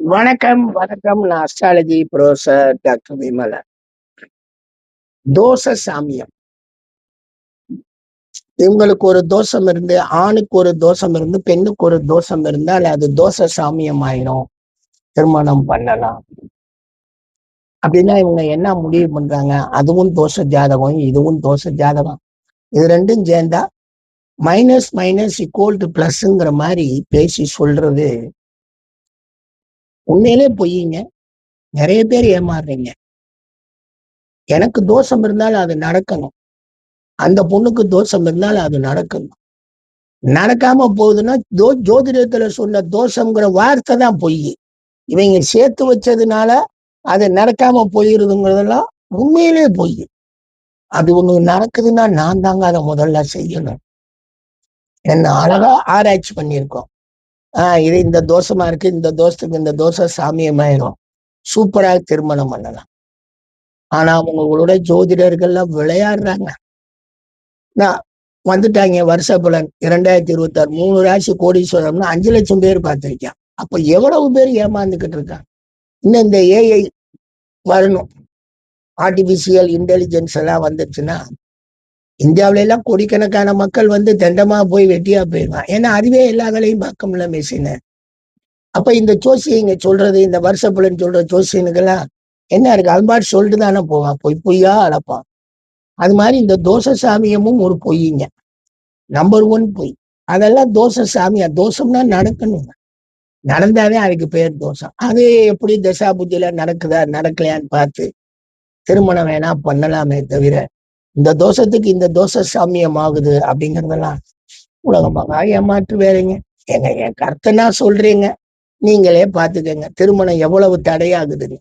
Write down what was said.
வணக்கம் வணக்கம். நான் அஸ்ட்ராலஜி ப்ரொஃபசர் டாக்டர் விமலன் தோச சாமியம். இவங்களுக்கு ஒரு தோஷம் இருந்து ஆணுக்கு ஒரு தோஷம் இருந்து பெண்ணுக்கு ஒரு தோஷம் இருந்தால் அது தோச சாமியம் ஆயிரும் திருமணம் பண்ணலாம். அப்படின்னா இவங்க என்ன முடிவு பண்றாங்க? அதுவும் தோஷ ஜாதகம் இதுவும் தோஷ ஜாதகம். இது ரெண்டும் சேர்ந்தா மைனஸ் மைனஸ் இக்குவல் டு பிளஸ்ங்கிற மாதிரி பேசி சொல்றது உண்மையிலே பொய்யுங்க நிறைய பேர் ஏமாறுறீங்க. எனக்கு தோஷம் இருந்தாலும் அது நடக்கணும். அந்த பொண்ணுக்கு தோஷம் இருந்தாலும் அது நடக்கணும். நடக்காம போகுதுன்னா ஜோ ஜோதிடத்துல சொன்ன தோஷங்கிற வார்த்தை தான் பொய். இவங்க சேர்த்து வச்சதுனால அது நடக்காம போயிருதுங்கிறதெல்லாம் உண்மையிலே பொய். அது ஒண்ணு நடக்குதுன்னா நான் தாங்க அதை முதல்ல செய்யணும். என்ன அழகா ஆராய்ச்சி பண்ணியிருக்கோம். ஆஹ் இது இந்த தோஷமா இருக்கு இந்த தோஷத்துக்கு இந்த தோசை சாமியமாயிரும். சூப்பரா திருமணம் பண்ணலாம். ஆனா அவங்களோட ஜோதிடர்கள்லாம் விளையாடுறாங்க. நான் வந்துட்டாங்க வருஷ பலன். இரண்டாயிரத்தி இருபத்தி ஆறு மூணு ராசி கோடீஸ்வரம்னா அஞ்சு லட்சம் பேர் பார்த்திருக்கேன். அப்ப எவ்வளவு பேர் ஏமாந்துகிட்டு இருக்காங்க? இன்னும் இந்த ஏஐ வரணும். ஆர்டிபிஷியல் இன்டெலிஜென்ஸ் எல்லாம் வந்துச்சுன்னா இந்தியாவில எல்லாம் கோடிக்கணக்கான மக்கள் வந்து தண்டமா போய் வெட்டியா போயிடுவான் ஏன்னா அதுவே எல்லா வேலையும் பார்க்கும்ல மிஷினு அப்ப இந்த ஜோசியங்க சொல்றது இந்த வருஷ சொல்ற ஜோசியனுக்கெல்லாம் என்ன இருக்கு? அது சொல்லிட்டு தானே போவான். பொய் பொய்யா அழப்பான். அது மாதிரி இந்த தோச சாமியமும் ஒரு பொய்யுங்க நம்பர் ஒன் பொய். அதெல்லாம் தோச சாமியா தோஷம்னா நடக்கணும். நடந்தாவே அதுக்கு பேர் தோஷம். அது எப்படி தசா புத்தியில நடக்குதா நடக்கலையான்னு பார்த்து திருமணம் வேணா பண்ணலாமே தவிர இந்த தோஷத்துக்கு இந்த தோஷ சாமியம் ஆகுது அப்படிங்கறதெல்லாம் உலகமாக ஏமாற்று வேறீங்க எங்க என் கர்த்தனா சொல்றீங்க. நீங்களே பாத்துக்கங்க திருமணம் எவ்வளவு தடையாகுதுன்னு.